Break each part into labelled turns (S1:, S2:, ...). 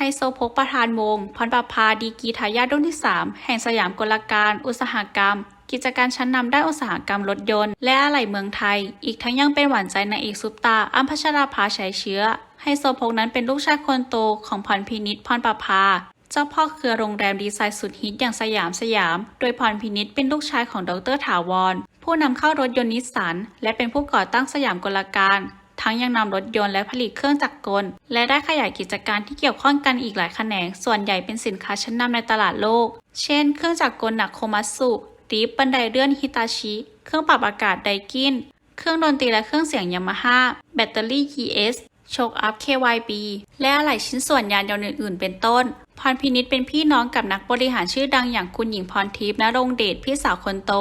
S1: ไฮโซพกประธานวงพรประภาดีกีทายาทรุ่นที่ 3 แห่งสยามกลการ อุตสาหกรรม กิจการชั้นนำด้านอุตสาหกรรมรถยนต์ และอะไหล่เมืองไทย อีกทั้งยังเป็นหวานใจนางเอกซุปตาอ้ำพัชราภาฉายเชื้อ ไฮโซพกนั้นเป็นลูกชายคนโตของพรพินิษพรประภาเจ้าพ่อเครือโรงแรมดีไซน์สุดฮิตอย่างสยามสยาม โดยพรพินิษเป็นลูกชายของดรถาวร ผู้นำเข้ารถยนต์นิสสัน และเป็นผู้ก่อตั้งสยามกลการ ทั้งยังนำรถยนต์และผลิตเครื่องจักรกล และได้ขยายกิจการที่เกี่ยวข้องกันอีกหลายแขนง ส่วนใหญ่เป็นสินค้าชั้นนำในตลาดโลก เช่น เครื่องจักรกลหนักโคมัตสุรีฟบันไดเลื่อนฮิตาชิ เครื่องปรับอากาศไดกิน เครื่องดนตรีและเครื่องเสียงยามาฮ่า แบตเตอรี่ ES โชคอัพ KYB และอะไหล่ชิ้นส่วนยานยนต์อื่นๆ เป็นต้น พรพินิษเป็นพี่น้องกับนักบริหารชื่อดังอย่างคุณหญิงพรทิพย์นรงเดชพี่สาวคนโต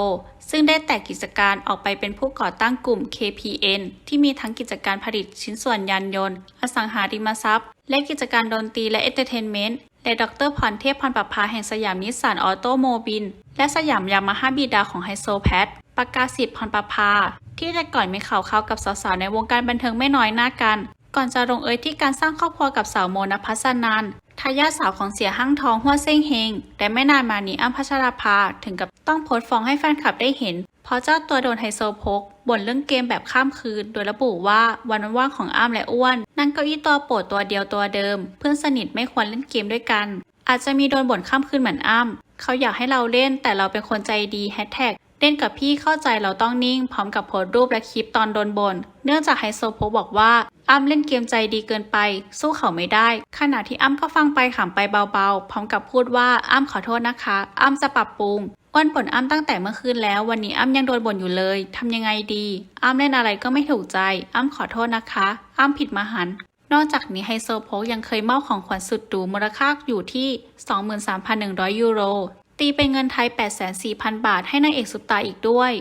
S1: ซึ่งได้แตกกิจการออกไปเป็นผู้ก่อตั้งกลุ่ม KPN ที่มีทั้งกิจการผลิตชิ้นส่วนยานยนต์ อสังหาริมทรัพย์ และกิจการดนตรีและเอนเตอร์เทนเมนต์และดรพรเทพพรประภาแห่งสยามนิสสันออโตโมบิลและสยามยามาฮ่าบิดาของไฮโซแพทประกาศสิทธิ์พรประภาที่แต่ก่อนมีข่าวเขากับสาวๆในวงการบันเทิงไม่น้อยหน้ากัน ก่อนจะลงเอยที่การสร้างครอบครัวกับสาวโมนภัสนันทายาทสาวของเสียห้างทองหัวเซ้งเฮงและไม่นานมานี้อ้ำพัชราภาถึงกับต้องโพสต์ฟ้องให้แฟนคลับได้เห็น เพราะเจ้าตัวโดนไฮโซโพกบ่นเรื่องเกมแบบข้ามคืน โดยระบุว่าวันว่างของอ้ำและอ้วน นั่งเก้าอี้ตัวโปรดตัวเดียวตัวเดิม เพื่อนสนิทไม่ควรเล่นเกมด้วยกัน อาจจะมีโดนบ่นข้ามคืนเหมือนอ้ำเขาอยากให้เราเล่นแต่เราเป็นคนใจดีแฮชแท็ก เล่นกับพี่เข้าใจเราต้องนิ่ง พร้อมกับโพสรูปและคลิปตอนโดนบน่นเนื่องจากไฮโซโพกบอกว่าอ้ำเล่นเกมใจดีเกินไป สู้เขาไม่ได้ ขณะที่อ้ำก็ฟังไปขำไปเบาๆ พร้อมกับพูดว่าอ้ำขอโทษนะคะ อ้ำจะปรับปรุงอ้วนบ่นอ้ำตั้งแต่เมื่อคืนแล้ว วันนี้อ้ำยังโดนบ่นอยู่เลยทำยังไงดี อ้ำเล่นอะไรก็ไม่ถูกใจ อ้ำขอโทษนะคะ อ้ำผิดมหันนอกจากนี้ไฮโซโพกยังเคยมอบของขวัญสุดหรูมูลค่าอยู่ที่ 23,100 ยูโร ตีเป็นเงินไทย 8,400 0 บาทให้นางเอกสุดตาอีกด้วย